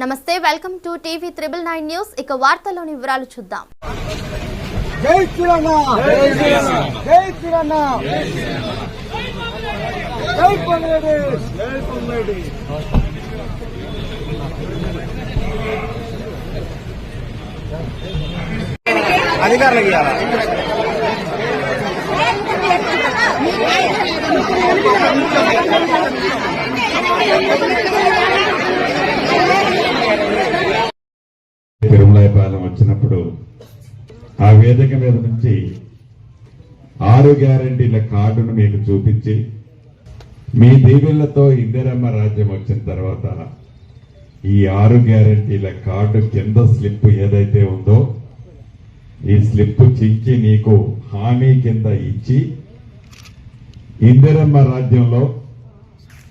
నమస్తే welcome to TV triple nine news. ఇక వార్తల్లోని వివరాలు చూద్దాం. జై శ్రీరామ! జై శ్రీరామ! జై అధికారులకు తిరుమలాయపాలెం వచ్చినప్పుడు ఆ వేదిక మీద నుంచి ఆరు గ్యారంటీల కార్డును మీకు చూపించి మీ దీవెళ్ళతో ఇందిరమ్మ రాజ్యం వచ్చిన తర్వాత ఈ ఆరు గ్యారంటీల కార్డు కింద స్లిప్ ఏదైతే ఉందో ఈ స్లిప్ చించి నీకు హామీ కింద ఇచ్చి ఇందిరమ్మ రాజ్యంలో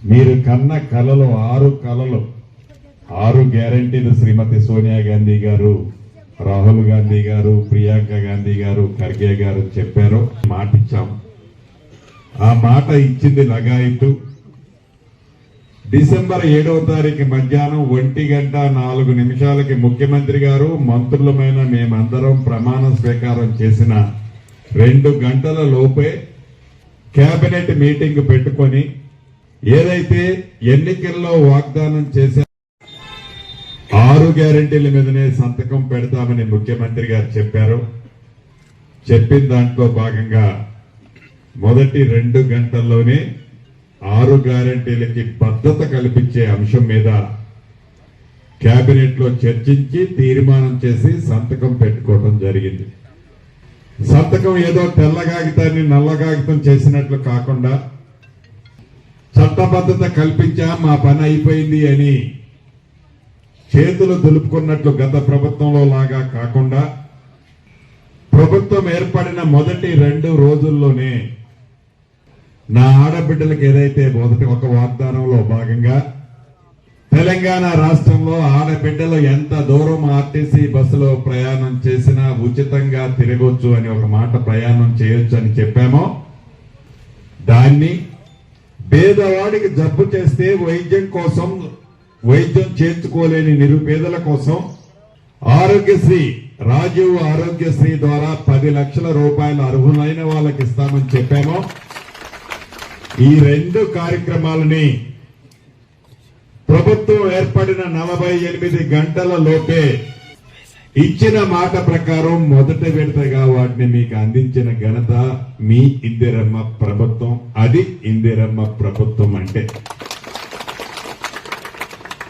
మీరు కన్న కళలు ఆరు కళలు ఆరు గ్యారంటీలు శ్రీమతి సోనియా గాంధీ గారు రాహుల్ గాంధీ గారు ప్రియాంక గాంధీ గారు ఖర్గే గారు చెప్పారు. మాట ఇచ్చాం. ఆ మాట ఇచ్చింది లగాయితు. డిసెంబర్ ఏడవ తారీఖు మధ్యాహ్నం ఒంటి గంట నాలుగు నిమిషాలకి ముఖ్యమంత్రి గారు మంత్రులమైన మేమందరం ప్రమాణ స్వీకారం చేసిన రెండు గంటల లోపే కేబినెట్ మీటింగ్ పెట్టుకొని ఏదైతే ఎన్నికల్లో వాగ్దానం చేసే ఆరు గ్యారంటీల మీదనే సంతకం పెడతామని ముఖ్యమంత్రి గారు చెప్పారు. చెప్పిన దాంట్లో భాగంగా మొదటి రెండు గంటల్లోనే ఆరు గ్యారెంటీలకి భద్రత కల్పించే అంశం మీద క్యాబినెట్లో చర్చించి తీర్మానం చేసి సంతకం పెట్టుకోవడం జరిగింది. సంతకం ఏదో తెల్ల కాగితాన్ని నల్ల కాగితం చేసినట్లు కాకుండా చట్టబద్ధత కల్పించా మా పని అయిపోయింది అని చేతులు దులుపుకున్నట్లు గత ప్రభుత్వంలో లాగా కాకుండా ప్రభుత్వం ఏర్పడిన మొదటి రెండు రోజుల్లోనే నా ఆడబిడ్డలకు ఏదైతే మొదటి ఒక వాగ్దానంలో భాగంగా తెలంగాణ రాష్ట్రంలో ఆడబిడ్డలు ఎంత దూరం ఆర్టీసీ బస్సులో ప్రయాణం చేసినా ఉచితంగా తిరగొచ్చు అని ఒక మాట ప్రయాణం చేయొచ్చు అని చెప్పామో దాన్ని పేదవాడికి జబ్బు చేస్తే వైద్యం కోసం వైద్యం చేర్చుకోలేని నిరుపేదల కోసం ఆరోగ్యశ్రీ రాజీవ్ ఆరోగ్యశ్రీ ద్వారా పది లక్షల రూపాయలు అర్హులైన వాళ్ళకి ఇస్తామని చెప్పాము. ఈ రెండు కార్యక్రమాలని ప్రభుత్వం ఏర్పడిన నలభై ఎనిమిది గంటల లోపే ఇచ్చిన మాట ప్రకారం మొదటి విడతగా వాటిని మీకు అందించిన ఘనత మీ ఇందిరమ్మ ప్రభుత్వం. అది ఇందిరమ్మ ప్రభుత్వం అంటే.